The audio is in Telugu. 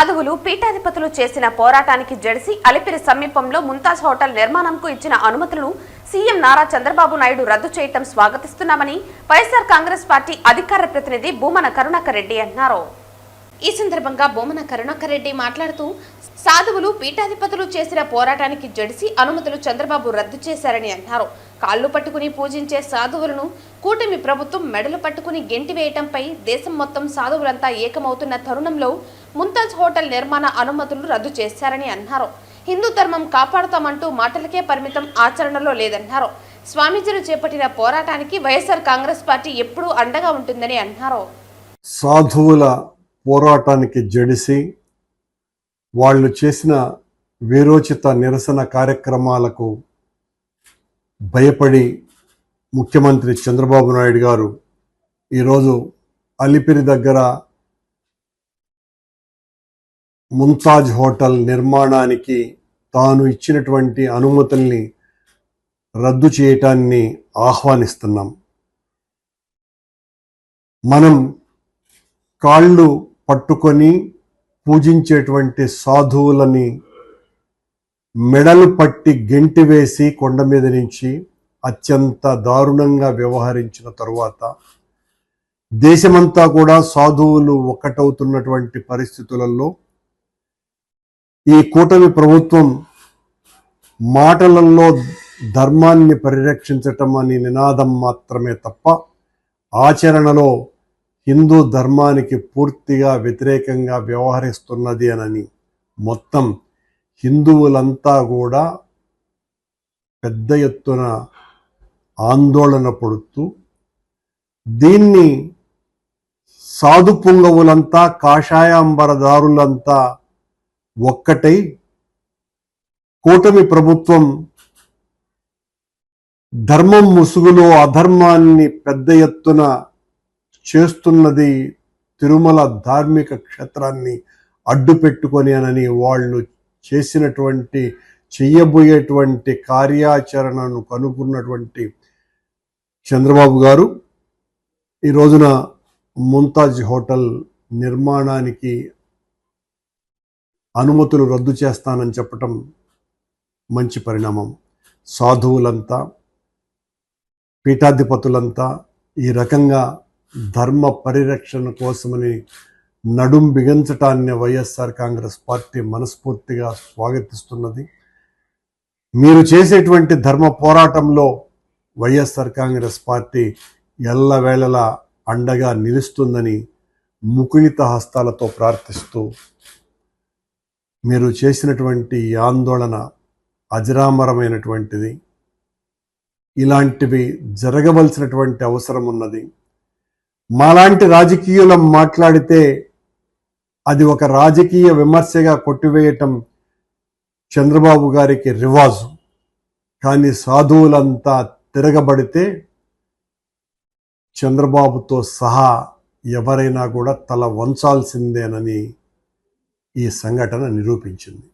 సాధువులు పీఠాధిపతులు చేసిన పోరాటానికి జడిసి అలిపిరి సమీపంలో ముంతాజ్ హోటల్ నిర్మాణంకు ఇచ్చిన అనుమతులను సీఎం నారా చంద్రబాబు నాయుడు రద్దు చేయటం స్వాగతిస్తున్నామని వైఎస్ఆర్ కాంగ్రెస్ పార్టీ అధికార ప్రతినిధి భూమన కరుణాకర్ రెడ్డి అన్నారు. ఈ సందర్భంగా బొమ్మన కరుణాకర్ రెడ్డి మాట్లాడుతూ సాధువులు పీఠాధిపతులు చేసిన పోరాటానికి జడిసి అనుమతులు చంద్రబాబు రద్దు చేశారని అన్నారు. కాళ్ళు పట్టుకుని పూజించే సాధువులను కూటమి ప్రభుత్వం మెడలు పట్టుకుని గెంటి వేయటంపై దేశం మొత్తం సాధువులంతా ఏకమవుతున్న తరుణంలో ముంతాజ్ హోటల్ నిర్మాణ అనుమతులు రద్దు చేశారని అన్నారు. హిందూ ధర్మం కాపాడుతామంటూ మాటలకే పరిమితం ఆచరణలో లేదన్నారు. స్వామీజీలు చేపట్టిన పోరాటానికి వైఎస్ఆర్ కాంగ్రెస్ పార్టీ ఎప్పుడూ అండగా ఉంటుందని అన్నారు. సాధువుల పోరాటానికి జడిసి వాళ్ళు చేసిన వీరోచిత నిరసన కార్యక్రమాలకు భయపడి ముఖ్యమంత్రి చంద్రబాబు నాయుడు గారు ఈరోజు అలిపిరి దగ్గర ముంతాజ్ హోటల్ నిర్మాణానికి తాను ఇచ్చినటువంటి అనుమతుల్ని రద్దు చేయటాన్ని ఆహ్వానిస్తున్నాం. మనం కాళ్ళు పట్టుకొని పూజించేటువంటి సాధువులని మెడలు పట్టి గెంటి వేసి కొండ మీద నుంచి అత్యంత దారుణంగా వ్యవహరించిన తరువాత దేశమంతా కూడా సాధువులు ఒక్కటవుతున్నటువంటి పరిస్థితులలో ఈ కూటమి ప్రభుత్వం మాటలలో ధర్మాన్ని పరిరక్షించటం అనే నినాదం మాత్రమే తప్ప ఆచరణలో హిందూ ధర్మానికి పూర్తిగా వ్యతిరేకంగా వ్యవహరిస్తున్నది అనని మొత్తం హిందువులంతా కూడా పెద్ద ఎత్తున ఆందోళన పడుతూ దీన్ని సాధు పుంగవులంతా కాషాయాంబరదారులంతా ఒక్కటై కూటమి ప్రభుత్వం ధర్మం ముసుగులో అధర్మాన్ని పెద్ద ఎత్తున చేస్తున్నది తిరుమల ధార్మిక క్షేత్రాన్ని అడ్డు పెట్టుకొని అనని వాళ్ళు చేసినటువంటి చెయ్యబోయేటువంటి కార్యాచరణను కనుగొన్నటువంటి చంద్రబాబు గారు ఈ రోజున ముంతాజ్ హోటల్ నిర్మాణానికి అనుమతులు రద్దు చేస్తానని చెప్పటం మంచి పరిణామం. సాధువులంతా పీఠాధిపతులంతా ఈ రకంగా ధర్మ పరిరక్షణ కోసమని నడుం బిగించటాన్ని వైఎస్ఆర్ కాంగ్రెస్ పార్టీ మనస్ఫూర్తిగా స్వాగతిస్తున్నది. మీరు చేసేటువంటి ధర్మ పోరాటంలో వైఎస్ఆర్ కాంగ్రెస్ పార్టీ ఎల్లవేళలా అండగా నిలుస్తుందని ముకుళిత హస్తాలతో ప్రార్థిస్తూ మీరు చేసినటువంటి ఈ ఆందోళన అజరామరమైనటువంటిది. ఇలాంటివి జరగవలసినటువంటి అవసరం ఉన్నది. మాలాంటి రాజకీయులు మాట్లాడితే అది ఒక రాజకీయ విమర్శగా కొట్టివేయటం చంద్రబాబు గారికి రివాజు. కానీ సాధువులంతా తిరగబడితే చంద్రబాబుతో సహా ఎవరైనా కూడా తల వంచాల్సిందేనని ఈ సంఘటన నిరూపించింది.